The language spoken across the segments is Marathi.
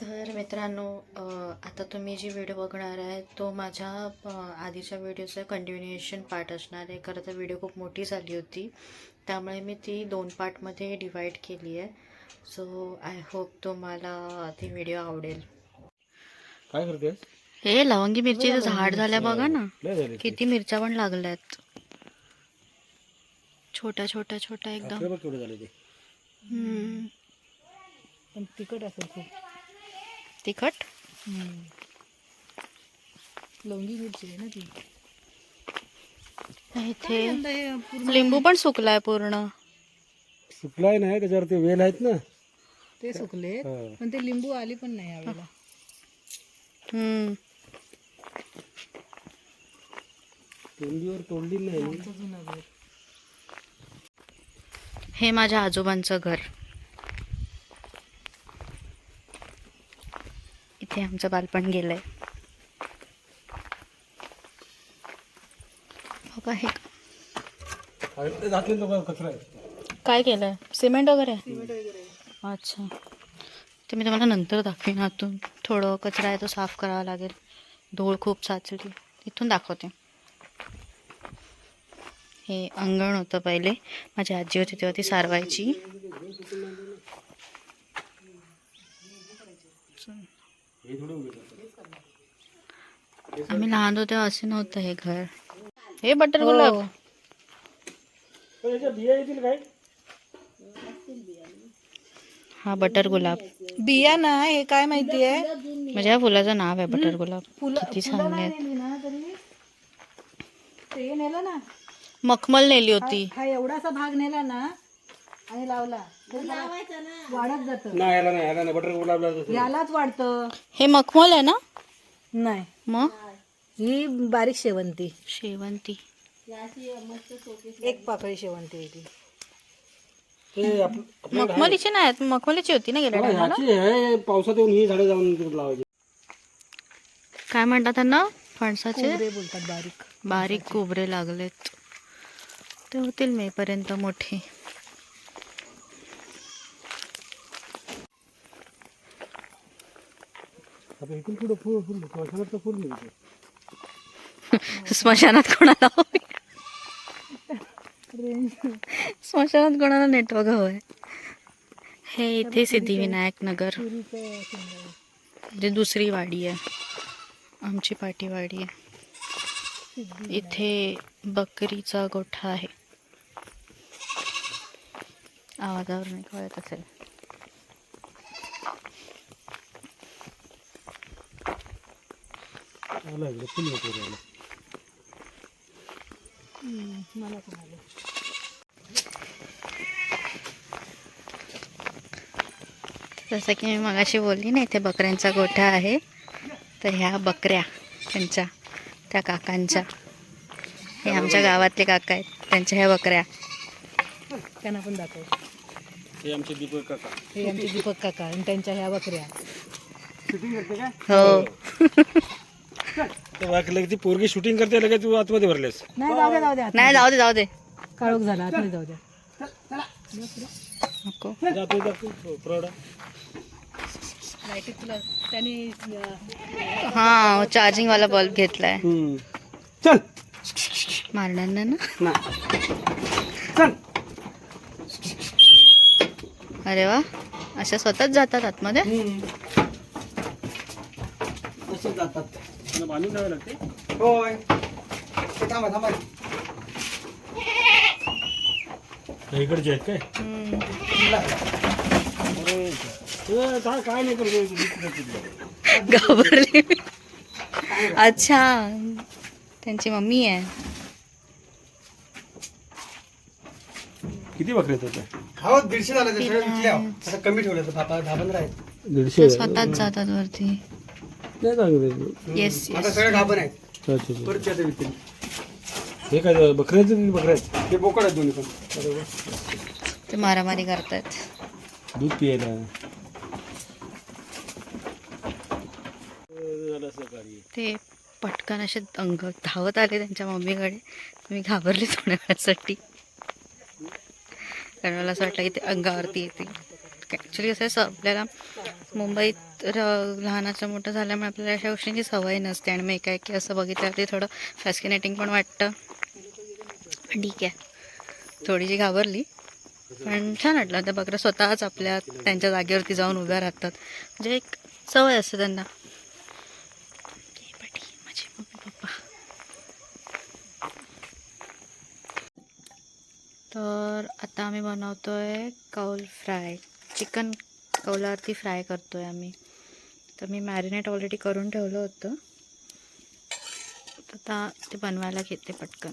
तर मित्रांनो आता तुम्ही जी व्हिडिओ बघणार आहे तो माझ्या आधीच्या व्हिडिओचं कंटिन्युएशन पार्ट असणार आहे. खरं तर व्हिडिओ खूप मोठी झाली होती. त्यामुळे मी ती दोन पार्टमध्ये डिवाईड केली आहे. सो आय होप तुम्हाला ती व्हिडिओ आवडेल. काय करतेस? हे लवंगी मिरचीचं झाड झाल्या बघा ना. झाले. किती मिरच्या पण लागल्यात. छोट्या छोट्या छोट्या एकदम. झाले हम्म. पण तिखट असेल खूप. तिखट? लवंगी मिरची आहे ना ती. इथे हे लिंबू पण सुकलाय पूर्ण. सुकलाय नाही त्याच्यावर ते वेल आहेत ना. ते सुकले. हा. पण ते लिंबू आली पण नाही यावेळेला. हम्म. तोंडीवर तोडली नाही. हे माझ्या आजोबांचं घर. इथे आमचं बालपण गेलंय. हो का हे. आहे काय केलंय? सिमेंट वगैरे? अच्छा. ते मी तुम्हाला नंतर दाखवेन आतून. थोडं कचरा आहे तो साफ करावा लागेल. धूळ खूप साचली. इथून दाखवते. हे अंगण होतं पहिले. माझी आजी होती तेव्हा ती सारवायची. हे. आम्ही लहान होतो तेव्हा असे नव्हतं हे घर. हे बटर गुलाब. बिया येतील काय? हा बटर गुलाब. बिया ना हे काय माहिती आहे म्हणजे या फुलाचं नाव आहे बटर गुलाब. फुलं किती छान आहेत. नेली ना तरी. ते नेलं ना? मखमल नेली होती. हा एवढासा भाग नेला ना आणि लावला. वाढत जात. नाही याला नाही याला नाही बटर गुलाब यालाच वाढतं. हे मखमल आहे ना? नाही. मग? ही बारीक शेवंती. शेवंती. एक पाकळी शेवंती आहे ती. ते आप- आपल्या मखमलीची नाही आहेत, मखमलीची होती ना गेल्या टायमाला? पावसात येऊन ही झाडं जाऊन लावायची. काय म्हणतात त्यांना? फणसाचे? बोलतात बारीक. बारीक कोबरे लागलेत. ते होतील मेपर्यंत मोठे. आता इथून पुढं फुल फुल तर फुल मिळते स्मशानात कोणाला? स्मशानात कोणाला नेटवर्क हवंय? हे इथे सिद्धिविनायक नगर. म्हणजे दुसरी वाडी आहे. आमची पाटीवाडी आहे. इथे बकरीचा गोठा आहे. आवाजावरून कळत असेल. आला इकडे. मला पण आलं. जसं की मी मगाशी बोलली ना इथे बकऱ्यांचा गोठा आहे. तर ह्या बकऱ्या त्यांच्या त्या काकांच्या. हे आमच्या गावातले काका आहेत त्यांच्या ह्या बकऱ्या. त्यांना पण दाखव. हे आमचे दीपक काका. हे आमचे दीपक काका आणि त्यांच्या ह्या बकऱ्या. शूटिंग करते काय हो. ते वाकलं की ती पोरगी शूटिंग करते लगेच तू आतमध्ये भरलेस. नाही जाऊ दे जाऊ दे नाही जाऊ दे जाऊ दे. काळोख झाला आतमध्ये जाऊ दे. जातो जातो प्रौढा. अं, हा चार्जिंग वाला बल्ब घेतलाय. हम्म. चल. मारणार नाही ना? ना चल. अरे वा अशा स्वतःच जातात आतमध्ये? जातात. त्यांना बांधून ठेवावे लागते. होय. थांबा थांबा. इकडचे आहेत काय? हम्म. अरे ते काय काय नाही करतो घाबरले मी. अच्छा. त्यांची मम्मी आहे. किती बकरे आहेत आता? हो दीडशे झाले ते सगळे विकले अहो. आता कमी ठेवले तर दहा दहा पंधरा आहेत. दीडशे. स्वतःच जातात वरती. नाही चांगले येस आता सगळे गाभण आहेत. अच्छा अच्छा परत ते आता विकतील हे काय बकऱ्याचं की बकऱ्या आहेत? हे बोकड आहेत दोन्ही पण. ते मारामारी करतायत दूध पियायला. ते पटकन असे अंग धावत आले त्यांच्या मम्मीकडे. मी घाबरले थोड्या वेळासाठी. कारण मला असं वाटलं की ते अंगावरती येतील. ॲक्च्युली कसं आहे, असं आपल्याला मुंबईत र- लहानाचं मोठं झाल्यामुळे आपल्याला अशा गोष्टींची सवय नसते आणि मी एकाएकी असं बघितल्यावरती थोडं फॅस्किनेटिंग पण वाटतं. ठीक आहे. थोडीशी घाबरली पण छान वाटलं. ते बकरं स्वतःच आपल्या त्यांच्या जागेवरती जाऊन उभ्या राहतात. म्हणजे एक सवय असते त्यांना. ये पाटी, माझे मम्मी पप्पा. तर आता आम्ही बनवतोय कौल फ्राय. चिकन कौलावरती फ्राय करतो आहे आम्ही. तर मी मॅरिनेट ऑलरेडी करून ठेवलं होतं. तर आता ते बनवायला घेते पटकन.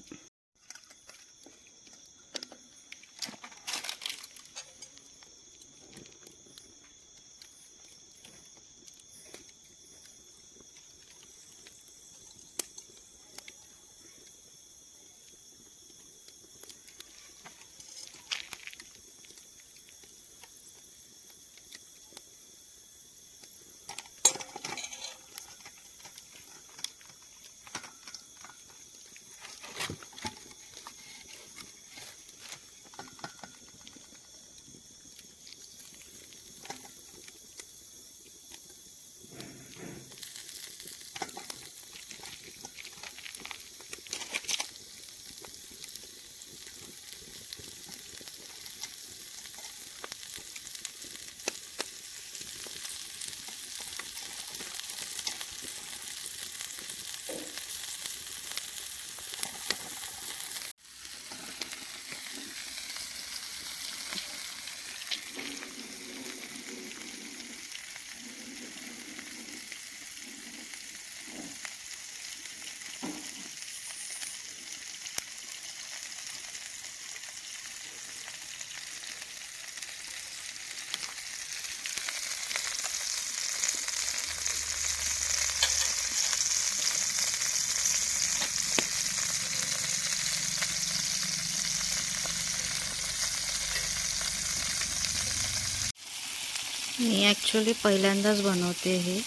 मी ॲक्च्युली पहिल्यांदाच बनवते हे.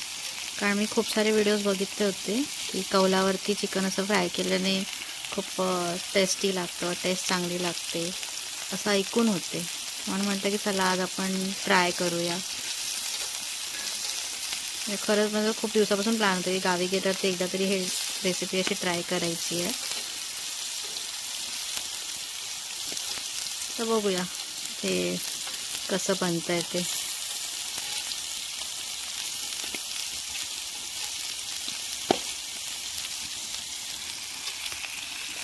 कारण मी खूप सारे व्हिडिओज बघितले होते की कौलावरती चिकन असं फ्राय केल्याने खूप टेस्टी लागतं टेस्ट चांगली लागते असं ऐकून होते. म्हणून म्हटलं की चला आज आपण ट्राय करूया. खरंच माझं खूप दिवसापासून प्लॅन होतं की गावी गेल्यावर ते एकदा तरी हे रेसिपी अशी ट्राय करायची आहे. तर बघूया ते कसं बनतं आहे ते.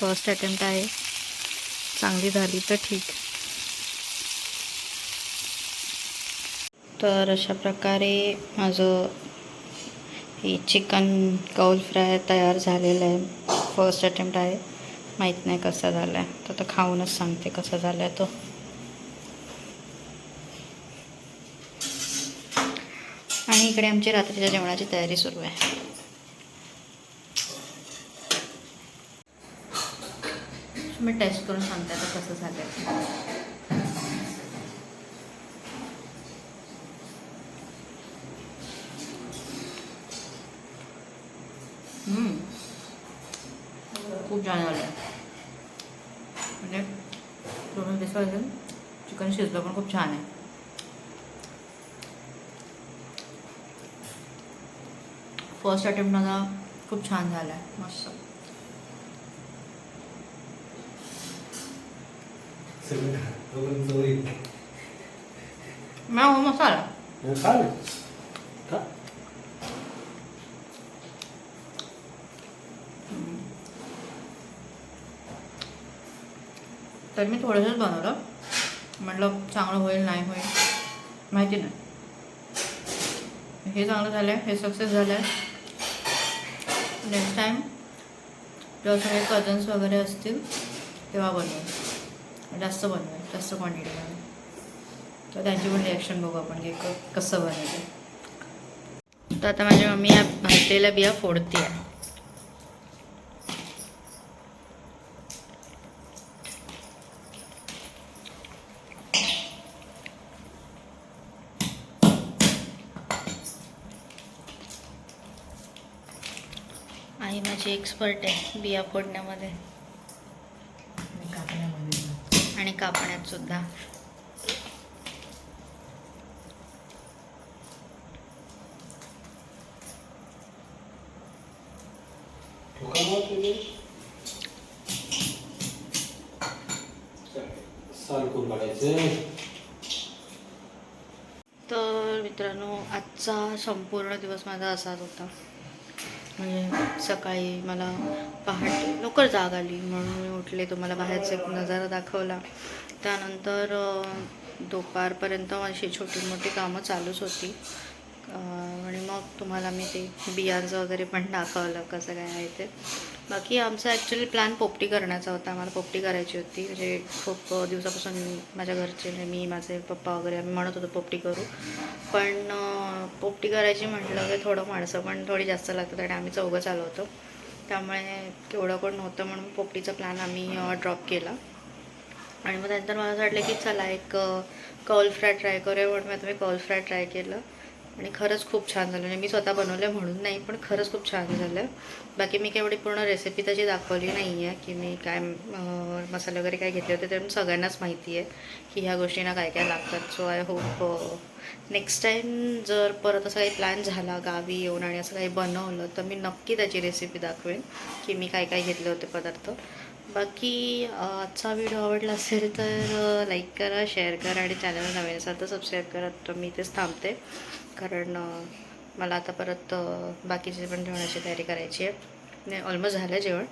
फर्स्ट अटेम्प्ट आहे. चांगली झाली तर ठीक. तर अशा प्रकारे माझं हे चिकन कौल फ्राय तयार झालेलं आहे. फर्स्ट अटेम्प्ट आहे. माहीत नाही कसा झाला आहे तर आता खाऊनच सांगते कसा झाला आहे तो. आणि इकडे आमची रात्रीच्या जेवणाची तयारी सुरू आहे. मी टेस्ट करून सांगते आता कसं झालं आहे खूप छान झालं आहे म्हणजे दोन दिवसापासून चिकन शिजलं पण खूप छान आहे. फर्स्ट अटेम्प्ट माझा खूप छान झाला आहे मस्त. हो मसाला खा ना. खा. तर मी थोडंसंच बनवलं म्हटलं चांगलं होईल नाही होईल माहिती नाही हे चांगलं झालं आहे हे सक्सेस झालं आहे नेक्स्ट टाईम जेव्हा सगळे कझन्स वगैरे असतील तेव्हा बनवेल जास्त बनवेल जास्त क्वांटिटीमध्ये तर त्यांची पण रिॲक्शन बघू आपण की कसं बनवते. तर आता माझी मम्मी या भाजलेल्या बिया फोडते. आहे आई माझी एक्सपर्ट आहे बिया फोडण्यामध्ये. कापण्यातसुद्धा तर मित्रांनो आजचा संपूर्ण दिवस माझा असाच होता. म्हणजे सकाळी मला पहाटे लवकर जाग आली म्हणून मी उठले तुम्हाला बाहेरचा एक नजारा दाखवला. त्यानंतर दुपारपर्यंत माझी छोटी मोठी कामं चालूच होती. आणि मग तुम्हाला मी ते बियांचं वगैरे पण दाखवलं कसं काय आहे ते. बाकी आमचा ॲक्च्युली प्लॅन पोपटी करण्याचा होता. आम्हाला पोपटी करायची होती. म्हणजे खूप दिवसापासून माझ्या घरचे म्हणजे मी माझे पप्पा वगैरे आम्ही म्हणत होतो पोपटी करू. पण पोपटी करायची म्हटलं की थोडं माणसं पण थोडी जास्त लागतात आणि आम्ही चौघंच आलो होतो त्यामुळे केवढं कोण नव्हतं म्हणून पोपटीचा प्लॅन आम्ही ड्रॉप केला. आणि मग त्यानंतर मला असं वाटलं की चला एक कौल फ्राय ट्राय करूया म्हणून मी आता मी कौल फ्राय ट्राय केलं. आणि खरंच खूप छान झालं. म्हणजे मी स्वतः बनवलं म्हणून नाही पण खरंच खूप छान झालं. बाकी मी काय एवढी पूर्ण रेसिपी त्याची दाखवली नाही आहे की मी काय मसाले वगैरे काय घेतले होते ते सगळ्यांनाच माहिती आहे की ह्या गोष्टींना काय काय लागतात. So I hope next time जर परत असा काही प्लॅन झाला गावी येऊन आणि असं काही बनवलं तर मी नक्की त्याची रेसिपी दाखवेन की मी काय काय घेतले होते पदार्थ. बाकी आजचा व्हिडिओ आवडला असेल तर लाईक करा शेअर करा आणि चॅनल नवीन असाल तर सबस्क्राईब करा. तर मी इथेच थांबते. कारण मला आता परत बाकीचे पण जेवणाची तयारी करायची आहे. नाही ऑलमोस्ट झालं जेवण.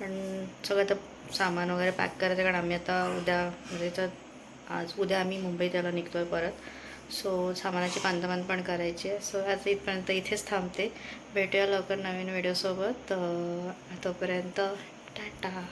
पण सगळं आता सामान वगैरे पॅक करायचं कारण आम्ही आता उद्या म्हणजे तर आज उद्या आम्ही मुंबईत यायला निघतो आहे परत. सो सामानाची बांधकाम पण करायची आहे. सो आज इथपर्यंत इथेच थांबते. भेटूया लवकर नवीन व्हिडिओसोबत तोपर्यंत टाटा.